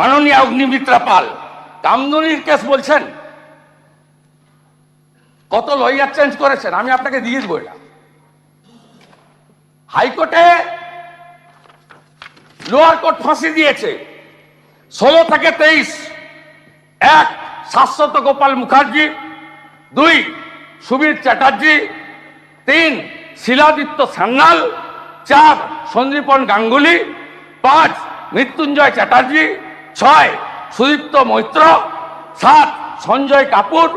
মাননীয় অগ্নিমিত্রা পাল, কামদুনির কেস বলছেন? কত লয়ার চেঞ্জ করেছেন? আমি আপনাকে দিয়ে দেবো এটা। হাইকোর্টে লোয়ার কোর্ট ফাঁসি দিয়েছে। ষোলো থেকে তেইশ। এক, শাশ্বত গোপাল মুখার্জি। দুই, সুবীর চ্যাটার্জি। তিন, শিলাদিত্য সান্যাল। চার, সঞ্জীবন গাঙ্গুলি। পাঁচ, মৃত্যুঞ্জয় চ্যাটার্জি। ছয় সুদীপ্ত মৈত্র সাত সঞ্জয় কাপুর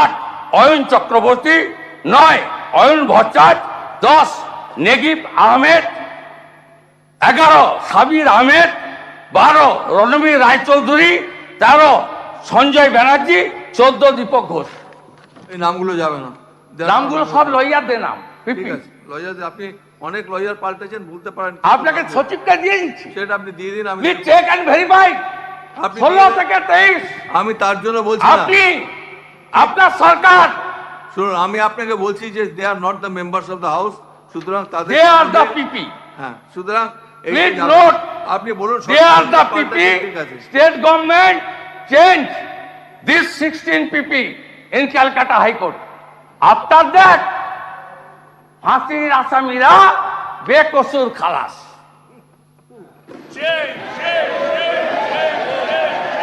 আট অয়ন চক্রবর্তী নয় অয়ন ভট্টাচ দশ নেগিব আহমেদ এগারো সাবির আহমেদ বারো রণবীর রায়চৌধুরী তেরো সঞ্জয় ব্যানার্জি চোদ্দ দীপক ঘোষ। এই নামগুলো যাবে না। নামগুলো সব লইয়ারদের নাম। ঠিক আছে। লয়ার আপনি অনেক লয়ার পাল্টেছেন ভুলতে পারেন আপনাকে সচিবকে দিয়ে দিচ্ছি। সেটা আপনি দিয়ে দিন আমি চেক ভেরিফাই ষোলো থেকে তেইশ। আমি তার জন্য বলছি আপনি আপনার সরকার। শুনুন আমি আপনাকে বলছি যে they are not the members of the house সুতরাং তাদের দে আর দ্য পিপি হ্যাঁ সুতরাং আপনি বলুন they are the PP state government change this sixteen PP in Calcutta high court after that ফাঁসির আসামিরা বেকসুর খালাস।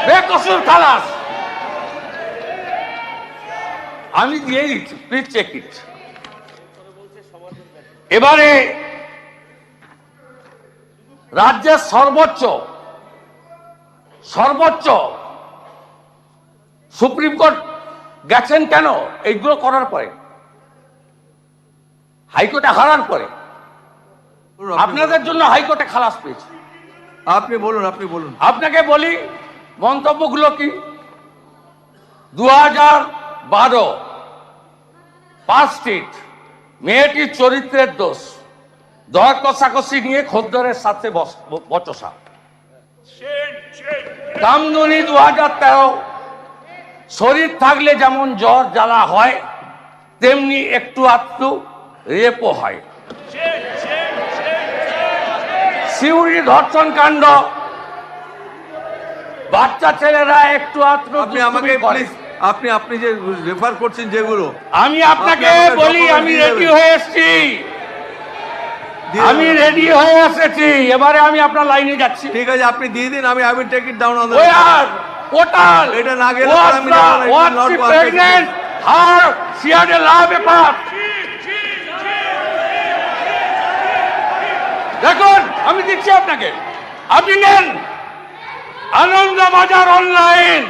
বেকসুর খালাস। আমি দিয়ে দিচ্ছি প্লিজ চেক ইট এবারে রাজ্যের সর্বোচ্চ সর্বোচ্চ সুপ্রিম কোর্ট গেছেন কেন? এইগুলো করার পরে। হাইকোর্টে হারার পরে আপনাদের জন্য হাইকোর্টে খালাস পেয়েছে। আপনি বলুন আপনি বলুন। আপনাকে বলি মন্তব্যগুলো কি? দু হাজার বারো স্ট্রিট মেয়েটির চরিত্রের দোষ দর কষাকষি নিয়ে খদ্দরের সাথে বচসা। কামদুনি দু হাজার তেরো শরীর থাকলে যেমন জ্বর জ্বালা হয় তেমনি একটু আধটু রেপও হয়। সিউড়ি ধর্ষণ কাণ্ড। বাচ্চা ছেলেরা একটু আধটু আপনি আমাকে প্লিজ আপনি আপনি যে রেফার করছেন যেগুলো আমি আপনাকে বলি আমি রেডি হয়ে এসেছি। আমি রেডি হয়ে এসেছি। এবারে আমি আপনার লাইনে যাচ্ছি। ঠিক আছে আপনি দিয়ে দিন আমি I will take it down on the Where? Total. এটা না গেলে আমি the- জানব না, it will was not she দেখুন আমি দিচ্ছি আপনাকে। আপনি নেন। আনন্দ বাজার অনলাইন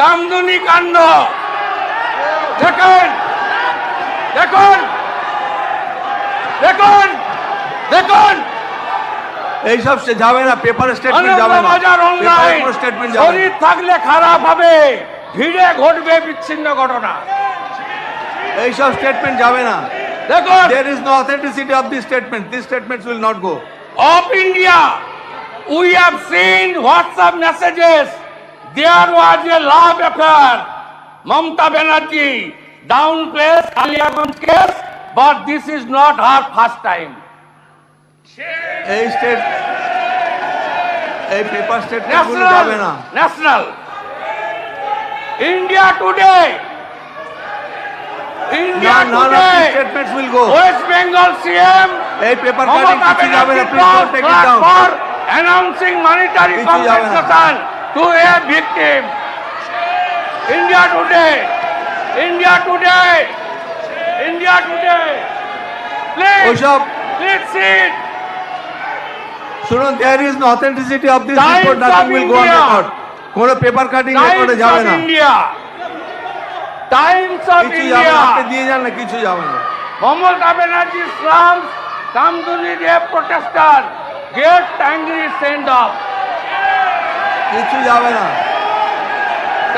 কামদুনি কাণ্ড। দেখুন দেখুন দেখুন দেখুন। এইসব সে যাবে না পেপার স্টেটমেন্ট যাবে না। আনন্দবাজার অনলাইন স্টেটমেন্ট যাবে শরীর থাকলে খারাপ হবে ভিড়ে ঘটবে বিচ্ছিন্ন ঘটনা। এইসব স্টেটমেন্ট যাবে না। দেখুন। There is no authenticity of this statement. These statements will not go. Of India we have seen WhatsApp messages there was a love affair Mamta Banerjee downplays Aliaganj case but this is not her first time এই state এই paper স্টেটমেন্টগুলো যাবে না national national India today India none of these today statements will go West Bengal CM এই paper cutting Mamata কিছু যাবে না Banerjee please don't take it down for announcing monetary কিছু যাবে না। compensation to a victim. India today, India today, India today. Please, ওইসব please sit. শুনুন there is no authenticity of this Times report nothing of will go on India. record কোনো paper cutting রেকর্ডে Times যাবে of না India. যাবে না আপনি দিয়ে যান না কিছু যাবে না। slums Kamduni rape protester get angry send off. কিছু যাবে না।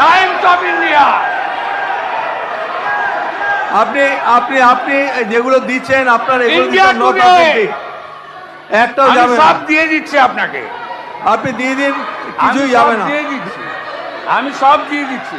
Times of India. আপনি আপনি আপনি যেগুলো দিচ্ছেন আপনার এগুলো একটাও যাবে সব দিয়ে দিচ্ছি আপনাকে। আপনি দিয়ে দিন কিছুই যাবে না। দিয়ে দিচ্ছি। আমি সব দিয়ে দিচ্ছি।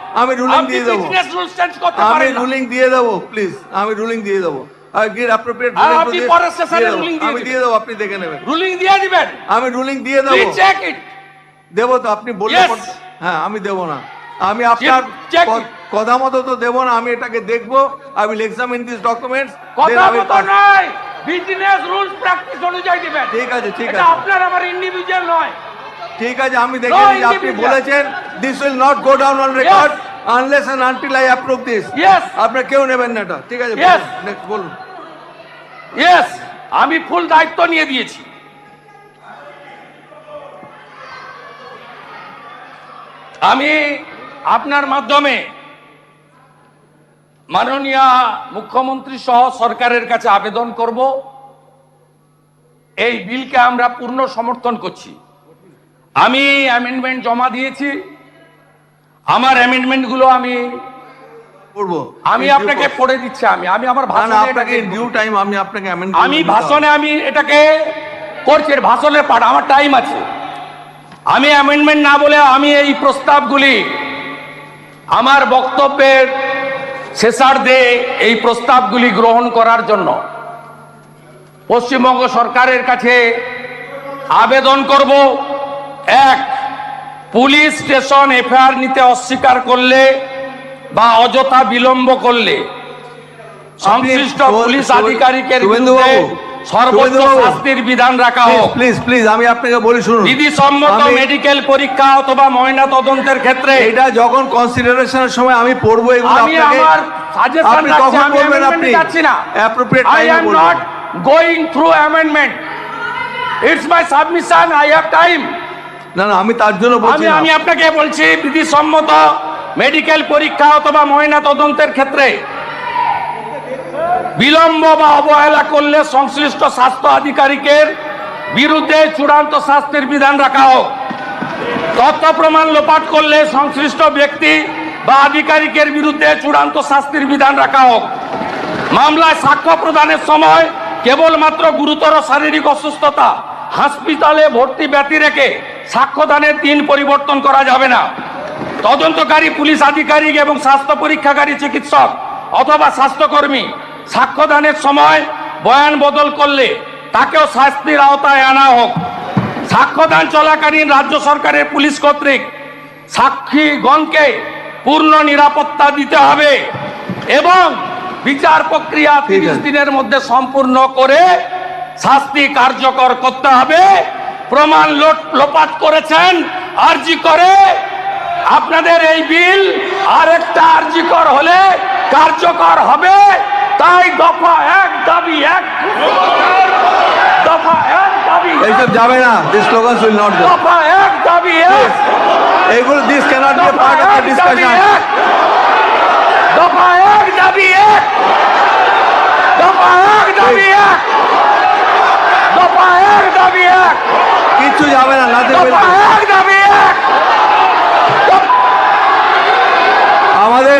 আমি রুলিং দিয়ে দেবো। আমি রুলিং দিয়ে দেবো প্লিজ আমি রুলিং দিয়ে দেবো। আমি দিয়ে দেবো আপনি দেখে নেবেন। রুলিং দিয়ে দিবেন। আমি রুলিং দিয়ে দেবো। দেবো তো আপনি হ্যাঁ আমি দেবো না। আমি আপনার. কথা মতো তো দেবো না আমি এটাকে দেখব। I will examine this documents কথা মতো নয় বিজনেস রুলস প্র্যাকটিস অনুযায়ী দিবেন। ঠিক আছে ঠিক আছে। আপনার আমার ইন্ডিভিজুয়াল নয়। ঠিক আছে আমি দেখে নিচ্ছি আপনি বলেছেন this will not go down on record unless and until I approve this আপনার কেউ নেবেন না এটা ঠিক আছে. নেক্সট বলুন। ইয়েস আমি ফুল দায়িত্ব নিয়ে দিয়েছি। আমি আপনার মাধ্যমে মাননীয় মুখ্যমন্ত্রী সহ সরকারের কাছে আবেদন করব। এই বিলকে আমরা পূর্ণ সমর্থন করছি। আমি অ্যামেন্ডমেন্ট জমা দিয়েছি। আমার অ্যামেন্ডমেন্টগুলো আমি করব। আমি আপনাকে. পড়ে দিচ্ছি আমি। আমি আমার ভাষণে আপনাকে ডিউ টাইম আমি আপনাকে আমি ভাষণে আমি এটাকে করছি ভাষণের পাঠ আমার টাইম আছে। আমি অ্যামেন্ডমেন্ট না বলে আমি এই প্রস্তাবগুলি আমার বক্তব্যের শেষার্ধে এই প্রস্তাবগুলি গ্রহণ করার জন্য পশ্চিমবঙ্গ সরকারের কাছে আবেদন করব। এক পুলিশ স্টেশন এফআইআর নিতে অস্বীকার করলে বা অযথা বিলম্ব করলে সংশ্লিষ্ট পুলিশ আধিকারিকের বিরুদ্ধে সর্বোচ্চ শাস্তির বিধান রাখা হোক প্লিজ প্লিজ আমি আপনাকে বলি শুনুন মেডিকেল পরীক্ষা অথবা ময়না তদন্তের ক্ষেত্রে এটা যখন কনসিডারেশনের সময় আমি পড়ব এগুলো আমি আমার সাজেশন আপনি রাখছি আমি বলবেন যাচ্ছি না অ্যাপ্রোপ্রিয়েট টাইমে amendment. It's my submission, I have time. না না আমি তার জন্য বলছি আমি আমি আপনাকে বলছি বিধিসম্মত মেডিকেল পরীক্ষা অথবা ময়না তদন্তের ক্ষেত্রে বিলম্ব বা অবহেলা করলে সংশ্লিষ্ট স্বাস্থ্য আধিকারিকের বিরুদ্ধে চূড়ান্ত শাস্তির বিধান রাখা হোক। তথ্য প্রমাণ লোপাট করলে সংশ্লিষ্ট ব্যক্তি বা আধিকারিকের বিরুদ্ধে চূড়ান্ত শাস্তির বিধান রাখা হোক। মামলায় সাক্ষ্য প্রদানের সময় কেবলমাত্র গুরুতর শারীরিক অসুস্থতা হাসপাতালে ভর্তি ব্যতি রেখে সাক্ষ্যদানের দিন পরিবর্তন করা যাবে না। তদন্তকারী পুলিশ আধিকারিক এবং স্বাস্থ্য পরীক্ষাকারী চিকিৎসক অথবা স্বাস্থ্যকর্মী সাক্ষ্যদানের সময় বয়ান বদল করলে তাকেও শাস্তির আওতায় আনা হোক। সাক্ষ্যদান চলাকালীন রাজ্য সরকারের পুলিশ কর্তৃক সাক্ষীগণকে পূর্ণ নিরাপত্তা দিতে হবে এবং বিচার প্রক্রিয়া তিরিশ দিনের মধ্যে সম্পূর্ণ করে শাস্তি কার্যকর করতে হবে। প্রমাণ লোপাট করেছেন আরজি করে আপনাদের এই বিল আর আরেকটা আরজিকর হলে কার্যকর হবে। তাই দফা এক দাবি এক। দফা এক দাবি। এইসব যাবে না this slogans will not go দফা এক দাবি এক। এইগুলো this cannot be part of the discussion দফা এক দাবি এক। দফা এক দাবি এক। দফা এক দাবি এক। কিচ্ছু যাবে না দফা এক দাবি এক। আমাদের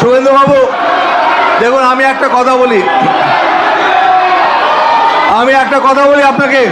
শুভেন্দু বাবু দেখুন আমি একটা কথা বলি। আমি একটা কথা বলি আপনাকে।